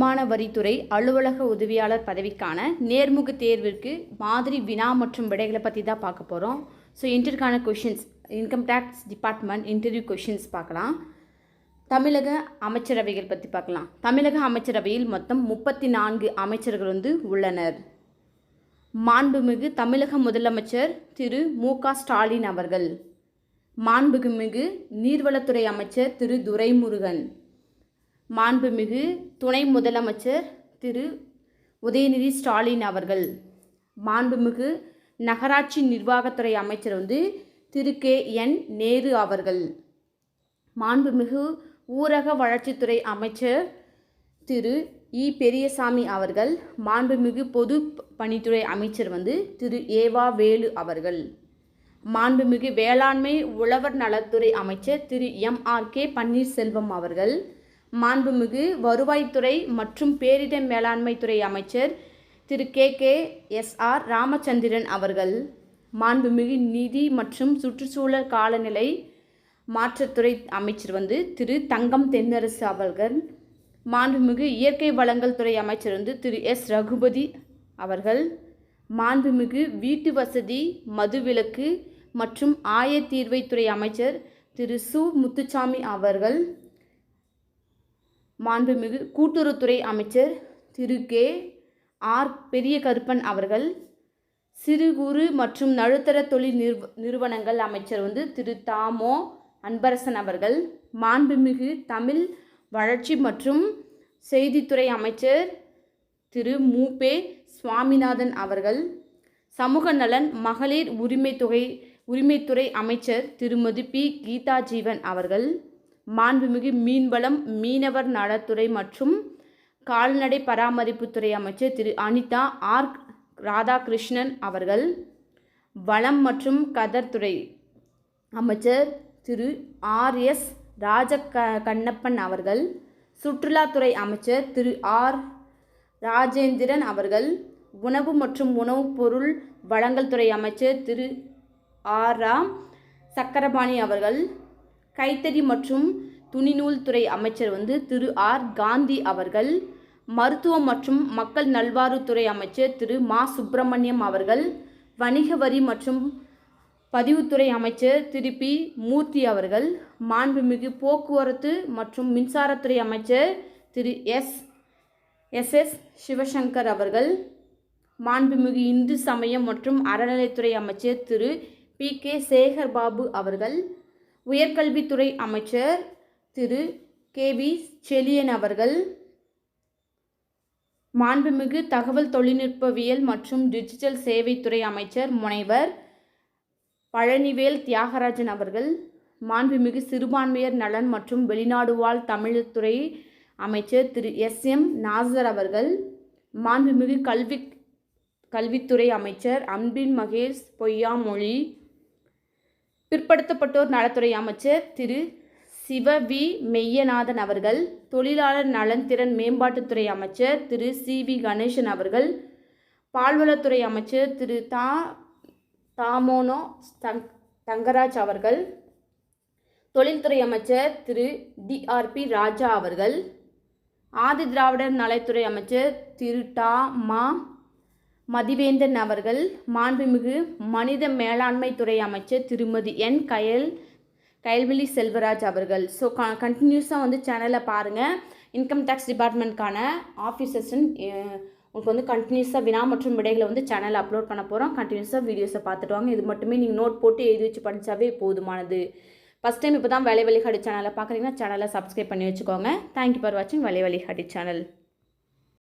வருமான வரித்துறை அலுவலக உதவியாளர் பதவிக்கான நேர்முக தேர்விற்கு மாதிரி வினா மற்றும் விடைகளை பற்றி தான் பார்க்க போகிறோம் so இன்டர்க்கான questions income tax department interview questions பார்க்கலாம். தமிழக அமைச்சரவைகள் பற்றி பார்க்கலாம். தமிழக அமைச்சரவையில் மொத்தம் முப்பத்தி நான்கு அமைச்சர்கள் வந்து உள்ளனர். மாண்புமிகு தமிழக முதலமைச்சர் திரு மு க ஸ்டாலின் அவர்கள். மாண்புமிகு நீர்வளத்துறை அமைச்சர் திரு துரைமுருகன். மாண்புமிகு துணை முதலமைச்சர் திரு. உதயநிதி ஸ்டாலின் அவர்கள். மாண்புமிகு நகராட்சி நிர்வாகத்துறை அமைச்சர் வந்து திரு. கே. என். நேரு அவர்கள். மாண்புமிகு ஊரக வளர்ச்சித்துறை அமைச்சர் திரு. இ. பெரியசாமி அவர்கள். மாண்புமிகு பொது பணித்துறை அமைச்சர் வந்து திரு. ஏவா வேலு அவர்கள். மாண்புமிகு வேளாண்மை உழவர் நலத்துறை அமைச்சர் Thiru. M. R. K. Panneerselvam அவர்கள். மாண்புமிகு வருவாய்த்துறை மற்றும் பேரிடர் மேலாண்மை துறை அமைச்சர் Thiru K K S R Ramachandran அவர்கள் மாண்புமிகு நிதி மற்றும் சுற்றுச்சூழல் காலநிலை மாற்றத்துறை அமைச்சர் வந்து திரு தங்கம் தென்னரசு அவர்கள் மாண்புமிகு இயற்கை வளங்கள் துறை அமைச்சர் வந்து திரு எஸ் ரகுபதி அவர்கள் மாண்புமிகு வீட்டு வசதி மதுவிலக்கு மற்றும் ஆயத்தீர்வைத்துறை அமைச்சர் திரு சு முத்துச்சாமி அவர்கள் மாண்புமிகு கூட்டுறவுத்துறை அமைச்சர் திரு. கே. ஆர். பெரிய கருப்பன் அவர்கள் சிறு குறு மற்றும் நடுத்தர தொழில் நிறுவ நிறுவனங்கள் அமைச்சர் வந்து திரு. தாமோ அன்பரசன் அவர்கள் மாண்புமிகு தமிழ் வளர்ச்சி மற்றும் செய்தித்துறை அமைச்சர் திரு. மூபே சுவாமிநாதன் அவர்கள் சமூக நலன் மகளிர் உரிமை தொகை உரிமைத்துறை அமைச்சர் திருமதி பி. கீதா ஜீவன் அவர்கள் மாண்புமிகு மீன்வளம் மீனவர் நலத்துறை மற்றும் கால்நடை பராமரிப்புத்துறை அமைச்சர் திரு அனிதா ஆர். ராதாகிருஷ்ணன் அவர்கள் வளம் மற்றும் கதர்துறை அமைச்சர் திரு ஆர். எஸ். ராஜ க கண்ணப்பன் அவர்கள் சுற்றுலாத்துறை அமைச்சர் திரு ஆர். ராஜேந்திரன் அவர்கள் உணவு மற்றும் உணவுப் பொருள் வழங்கல் துறை அமைச்சர் திரு ஆர். ராம் சக்கரபாணி அவர்கள் கைத்தறி மற்றும் துணிநூல் துறை அமைச்சர் வந்து திரு ஆர். காந்தி அவர்கள் மருத்துவம் மற்றும் மக்கள் நல்வாழ்வுத்துறை அமைச்சர் திரு மா. சுப்பிரமணியம் அவர்கள் வணிக வரி மற்றும் பதிவுத்துறை அமைச்சர் திரு. பி. மூர்த்தி அவர்கள் மாண்புமிகு போக்குவரத்து மற்றும் மின்சாரத்துறை அமைச்சர் Thiru. S. S. S. Sivasankar அவர்கள் மாண்புமிகு இந்து சமயம் மற்றும் அறநிலைத்துறை அமைச்சர் திரு. பி. கே. சேகர் பாபு அவர்கள் உயர்கல்வித்துறை அமைச்சர் திரு. கே. வி. செலியன் அவர்கள் மாண்புமிகு தகவல் தொழில்நுட்பவியல் மற்றும் டிஜிட்டல் சேவைத்துறை அமைச்சர் முனைவர் பழனிவேல் தியாகராஜன் அவர்கள் மாண்புமிகு சிறுபான்மையர் நலன் மற்றும் வெளிநாடு வாழ் தமிழ்துறை அமைச்சர் திரு. எஸ். எம். நாசர் அவர்கள் மாண்புமிகு கல்வி கல்வித்துறை அமைச்சர் அன்பின் மகேஷ் பொய்யாமொழி பிற்படுத்தப்பட்டோர் நலத்துறை அமைச்சர் திரு. சிவ வி மெய்யநாதன் அவர்கள் தொழிலாளர் நலன்திறன் மேம்பாட்டுத்துறை அமைச்சர் திரு. சி. வி. கணேசன் அவர்கள் பால்வளத்துறை அமைச்சர் திரு. தா. தாமோனோ தங் தங்கராஜ் அவர்கள் தொழில்துறை அமைச்சர் திரு. டிஆர்பி ராஜா அவர்கள் ஆதி திராவிடர் நலத்துறை அமைச்சர் திரு. டா. மா. மதிவேந்தன் அவர்கள் மாண்புமிகு மனித மேலாண்மை துறை அமைச்சர் திருமதி என். கயல் கயல்விழி செல்வராஜ் அவர்கள். ஸோ க கண்டினியூஸாக வந்து சேனலை பாருங்கள் இன்கம் டேக்ஸ் டிபார்ட்மெண்ட்கான ஆஃபீஸர்ஸ் உங்களுக்கு வந்து கண்டினியூஸாக வினா மற்றும் விடைகளை வந்து சேனலில் அப்லோட் பண்ண போகிறோம் கண்டினியூஸாக வீடியோஸை பார்த்துட்டு வாங்க. இது மட்டுமே நீங்கள் நோட் போட்டு எழுதி வச்சு படித்தாவே போதுமானது. ஃபஸ்ட் டைம் இப்போ தான் வேலை வழிகாடி சேனலை பார்க்குறீங்கன்னா சேனலை சப்ஸ்கிரைப் பண்ணி வச்சுக்கோங்க. தேங்க்யூ ஃபார் வாட்சிங் வேலை வழிகாடி சேனல்